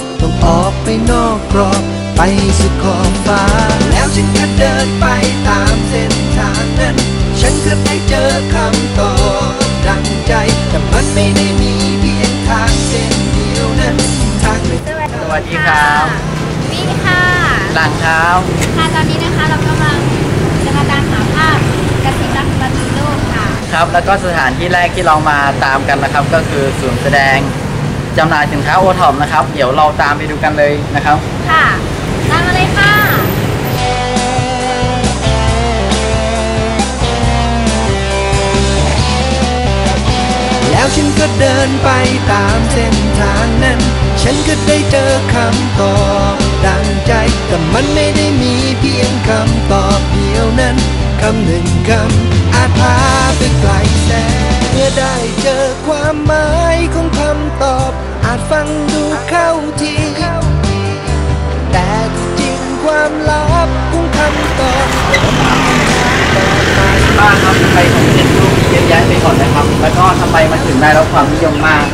ตอบต้องออกไปนอกกรอบ ไปสุดขอบฟ้า แล้วฉันก็เดินไปตามเส้นทางนั้น ฉันก็ได้เจอคำตอบดังใจ แต่มันไม่ได้มีเพียงทางเส้นเดียวนั้น ทางหนึ่งสวัสดีครับวิ่งค่ะหลังเท้าค่ะตอนนี้นะคะเรากำลังจะมาตามหาภาพกระสีรักบันทึโลกค่ะ ครับ แล้วก็สถานที่แรกที่เรามาตามกันนะครับ ก็คือศูนย์แสดง จำหน่ายสินค้าโอท็อปนะครับ เดี๋ยวเราตามไปดูกันเลยนะครับ ค่ะตามมาเลยค่ะ แล้วฉันก็เดินไปตามเส้นทางนั้น ฉันก็ได้เจอคำตอบดังใจ แต่มันไม่ได้มีเพียงคำตอบเดียวนั้น คำหนึ่งคำอาจพาไปไกลแสน เมื่อได้เจอความหมายของคำตอบ อาจฟังดูเข้าที แต่ที่จริงความลับของคำตอบบ้างครับทำไมของเด็กรูปเยอะแยะไปหมดนะครับ แล้วก็ทำไมมันถึงได้รับความนิยมมาก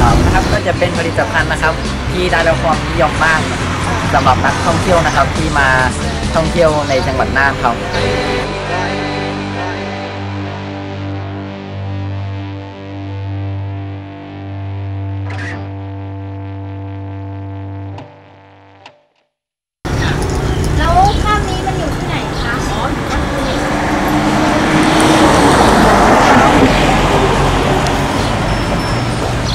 ครับนะครับก็จะเป็นผลิตภัณฑ์นะครับ ที่ได้รับความนิยมมากสำหรับนักท่องเที่ยวนะครับที่มา ท่องเที่ยวในจังหวัดน่านครับแล้วภาพนี้มันอยู่ที่ไหนคะอ๋ออยู่วัดภูมิน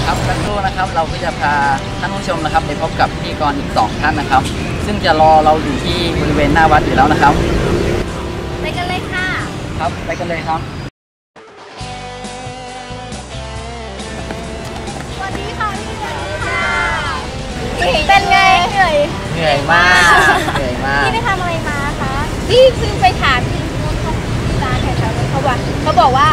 ครับสักครู่นะครับเราก็จะพาท่านผู้ชมนะครับไปพบกับพิธีกรอีกสองท่านนะครับ ซึ่งจะรอเราอยู่ที่บริเวณหน้าวัดอยู่แล้วนะครับ ไปกันเลยค่ะ ครับไปกันเลยครับสวัสดีค่ะพี่สวัสดีค่ะเป็นไงเหนื่อยเหนื่อยมากเหนื่อยมากพี่ไปทำอะไรมาคะพี่เพิ่งไปถามที่นู้นเขาที่ร้านแถวๆนู้นเขาบอกเขาบอกว่า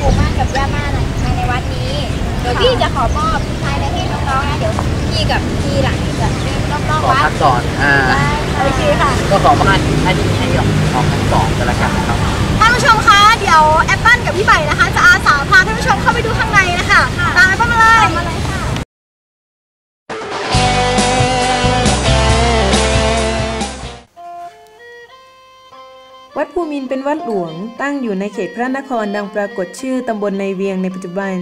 ปู่ม่านกับย่าม่านอะมาในวัดนี้เดี๋ยวพี่จะขอมอบภายในให้น้องๆนะเดี๋ยวพี่กับพี่หลังจะเดินรอบ ขอๆวัพัดกก่อนอ่าได้ค่ะโอเคค่ะก็ขอมาหน้าที่ให้ของของทั้งสองกันละกันนะครับท่านผู้ชมคะเดี๋ยวแอปเปิลกับพี่ใหม่นะคะ จะอาสาพาท่านผู้ชมเข้าไปดูข้างในนะคะตามแอปเปิลมาเลยตามมาเลยค่ะวัดภูมินทร์เป็นวัดหลวง ตั้งอยู่ในเขตพระนครดังปรากฏชื่อตำบลในเวียงในปัจจุบัน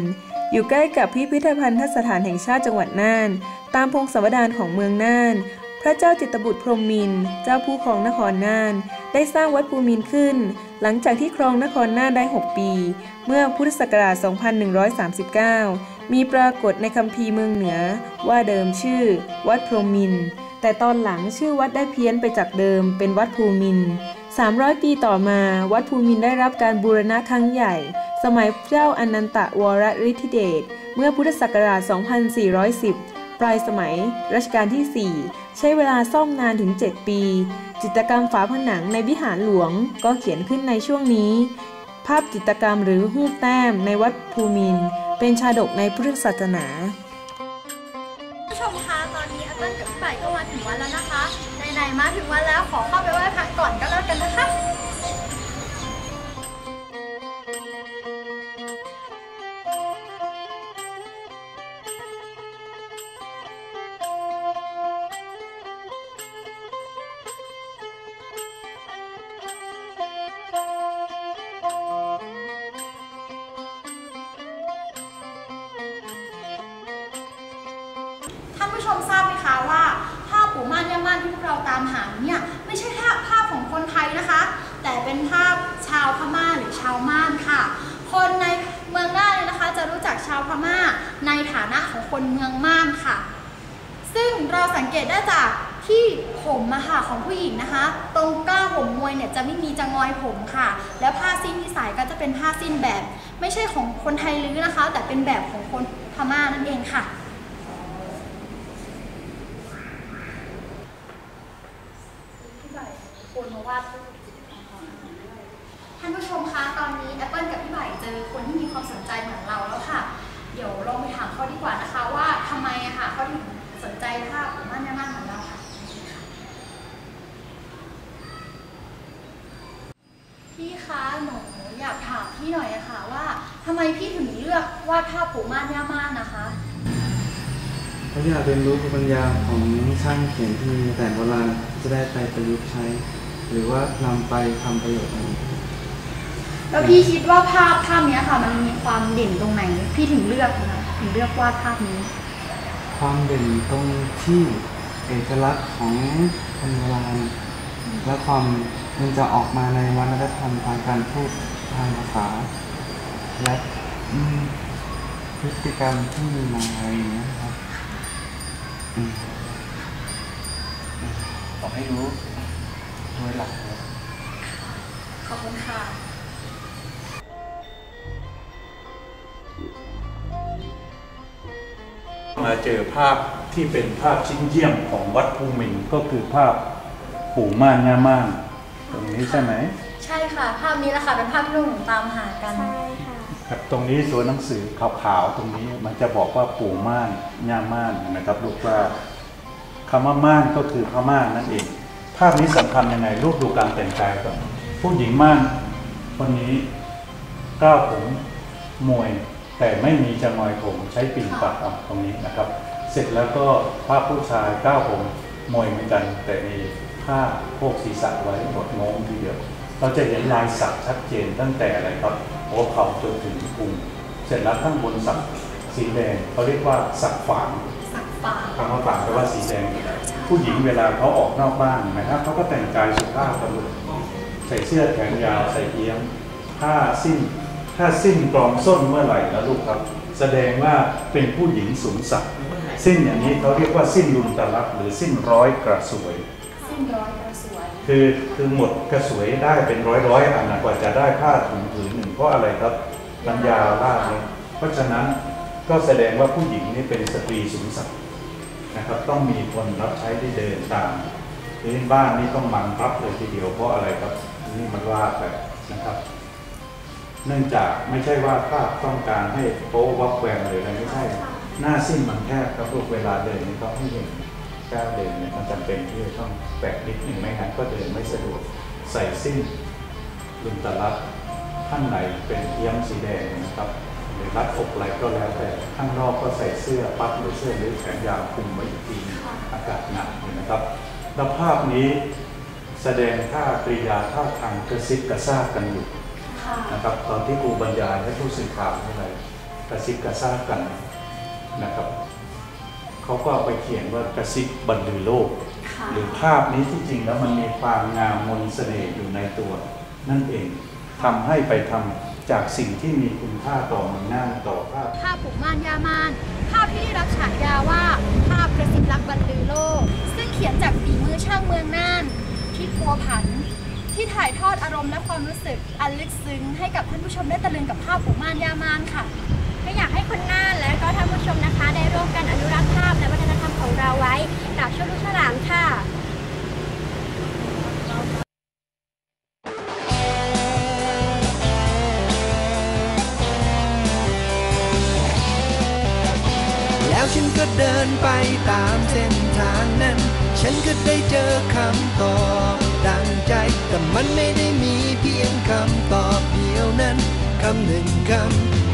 อยู่ใกล้กับพิพิธภัณฑสถานแห่งชาติจังหวัดน่าน ตามพงศาวดารของเมืองน่าน พระเจ้าจิตรบุตรพรหมมิน เจ้าผู้ครองนครน่าน ได้สร้างวัดภูมินขึ้น หลังจากที่ครองนครน่านได้ 6 ปี เมื่อพุทธศักราช 2139 มีปรากฏในคัมภีร์เมืองเหนือ ว่าเดิมชื่อ วัดพรหมมิน แต่ตอนหลังชื่อวัดได้เพี้ยนไปจากเดิมเป็นวัดภูมินทร์300 ปีต่อมา วัดภูมินได้รับการบูรณะครั้งใหญ่ สมัยเจ้าอนันตะวรฤทธิเดช เมื่อพุทธศักราช 2410 ปลายสมัยรัชกาลที่ 4 ใช้เวลาซ่อมนานถึง 7 ปี จิตรกรรมฝาผนังในวิหารหลวงก็เขียนขึ้นในช่วงนี้ ภาพจิตรกรรมหรือหูปแต้มในวัดภูมิน เป็นชาดกในพุทธศาสนาผู้ชมคะตอนนี้อปเปิลกับพี่ใหม่ก็มาถึงวัดแล้วนะคะไหนๆมาถึงวัดแล้วขอเข้าไปไหว้พระก่อนก็แล้วกันนะคะ ท่านผู้ชมทราบไหมคะว่าภาพปู่ม่านย่าม่านที่พวกเราตามหาเนี่ยไม่ใช่ภาพภาพของคนไทยนะคะ แต่เป็นภาพชาวพม่าหรือชาวม่านค่ะ คนในเมืองน่านเนี่ยนะคะ จะรู้จักชาวพม่าในฐานะของคนเมืองม่านค่ะ ซึ่งเราสังเกตได้จากที่ผมอะค่ะของผู้หญิงนะคะ ตรงกล้าผมมวยเนี่ยจะไม่มีจะงอยผมค่ะ แล้วผ้าสิ้นที่ใส่ก็จะเป็นผ้าสิ้นแบบ ไม่ใช่ของคนไทยลื้อนะคะ แต่เป็นแบบของคนพม่านั่นเองค่ะ ท่านผู้ชมคะตอนนี้แอปเปิลกับพี่ใหม่เจอคนที่มีความสนใจเหมือนเราแล้วค่ะ เดี๋ยวลองไปถามเขาดีกว่านะคะว่าทำไมอะค่ะเขาถึงสนใจภาพของม่านย่าม่านของเราค่ะพี่คะหนูอยากถามพี่หน่อยอะค่ะว่าทำไมพี่ถึงเลือกวาดภาพปู่ม่านย่าม่านนะคะเขาอยากเรียนรู้ภูมิปัญญาของช่างเขียนที่มีแต่โบราณจะได้ไปประยุกต์ใช้ หรือว่านำไปทำประโยชน์อะไรแล้วพี่คิดว่าภาพภาพเนี้ยค่ะ มันมีความเด่นตรงไหน พี่ถึงเลือกนะคะถึงเลือกวาดภาพนี้ ความเด่นตรงที่เอกลักษณ์ของคนโบราณและความมันจะออกมาในวัฒนธรรมทางการพูดทางภาษา และอืมพฤติกรรมที่มีมาอะไรอย่างเงี้ยครับ อืม บอกให้รู้ โดยหลักเลยขอบคุณค่ะมาเจอภาพที่เป็นภาพชิ้นเยี่ยมของวัดภูมินทร์ก็คือภาพปู่ม่านย่าม่านตรงนี้ใช่ไหม ใช่ค่ะ ภาพนี้แหละค่ะเป็นภาพที่ลูกหนูตามหากันใช่ค่ะครับตรงนี้ตัวหนังสือขาวๆตรงนี้มันจะบอกว่าปู่ม่านย่าม่านนะครับลูกว่าคำว่าม่านก็คือพม่านนั่นเอง ภาพนี้สำคัญยังไงลูกดูการแต่งกายก่อนผู้หญิงม่านคนนี้ก้าวผมมวย แต่ไม่มีจะงอยผมใช้ปิ่นปักเอาตรงนี้นะครับ เสร็จแล้วก็ภาพผู้ชายก้าวผมมวยเหมือนกัน แต่มีผ้าโพกศีรษะไว้หมดงงทีเดียวเราจะเห็นลายสักชัดเจนตั้งแต่อะไรครับหัวเข่าจนถึงพุงเสร็จแล้วข้างบนสักสีแดงเขาเรียกว่าสักฝางสักฟางคำว่าฝางแปลว่าสีแดง ผู้หญิงเวลาเขาออกนอกบ้านนะครับเขาก็แต่งกายสุภาพกันเลยใส่เสื้อแขนยาวใส่เอี้ยมผ้าสิ้นถ้าสิ้นกรองส้นเมื่อไหร่นะลูกครับ แสดงว่าเป็นผู้หญิงสูงสักดิ์สิ้นอย่างนี้เขาเรียกว่าสิ้นลุนตะลักหรือสิ้นร้อยกระสวยสิ้นร้อยกระสวยคือคือหมดกระสวยได้เป็นร้อยร้อยอันนะกว่าจะได้ผ้าถุงผืนหนึ่งเพราะอะไรครับมันยาวลากเลยเพราะฉะนั้นก็แสดงว่าผู้หญิงนี่เป็นสตรีสูงสักดิ์ นะครับต้องมีคนรับใช้ที่เดินตามพื้นบ้านนี่ต้องมันรับเลยทีเดียวเพราะอะไรครับนี่มันว่าไปนะครับ เนื่องจากไม่ใช่ว่าภาพต้องการให้โป๊วับแหวงหรืออะไรไม่ใช่หน้าสิ้นมันแคบครับลูกเวลาเดินนี่ต้องให้เห็นก้าวเดินเนี่ยมันจำเป็นที่จะต้องแบกนิดหนึ่งไม่งั้นก็เดินไม่สะดวกใส่สิ้นลุนตะลัดข้างในเป็นเอี้ยมสีแดงนะครับ หรือรัดอกอะไรก็แล้วแต่ข้างนอกก็ใส่เสื้อปั๊บหรือเสื้อหรือแขนยาวคลุมไว้อีกทีหนึ่งอากาศหนักเห็นะครับแล้วภาพนี้แสดงท่ากริยาท่าทางกระซิบกระซาบกันอยู่ค่ะนะครับตอนที่ครูบรรยายให้ผู้สื่อข่าวอะไรกระซิบกระซาบกันนะครับเขาก็เอาไปเขียนว่ากระซิบบรรลือโลกค่ะหรือภาพนี้ที่จริงแล้วมันมีความงามมนต์เสน่ห์อยู่ในตัว นั่นเองทำให้ไปทำ จากสิ่งที่มีคุณค่าต่อมันหน้าต่อภาพภาพปู่ม่านยามาน ภาพที่ได้รับฉายาว่า ภาพกระซิบรักบรรลือโลก ซึ่งเขียนจากฝีมือช่างเมืองน่านที่พัวผัน ที่ถ่ายทอดอารมณ์และความรู้สึกอันลึกซึ้งให้กับท่านผู้ชมได้ตะลึงกับภาพปู่ม่านยามานค่ะ ก็อยากให้คนน่านและก็ท่านผู้ชมนะคะ ได้ร่วมกันอนุรักษ์ภาพและวัฒนธรรมของเราไว้ตราบชั่วลูกฉลานค่ะ ฉันก็เดินไปตามเส้นทางนั้น ฉันก็ได้เจอคำตอบดังใจ แต่มันไม่ได้มีเพียงคำตอบเดียวนั้นคำหนึ่งคำ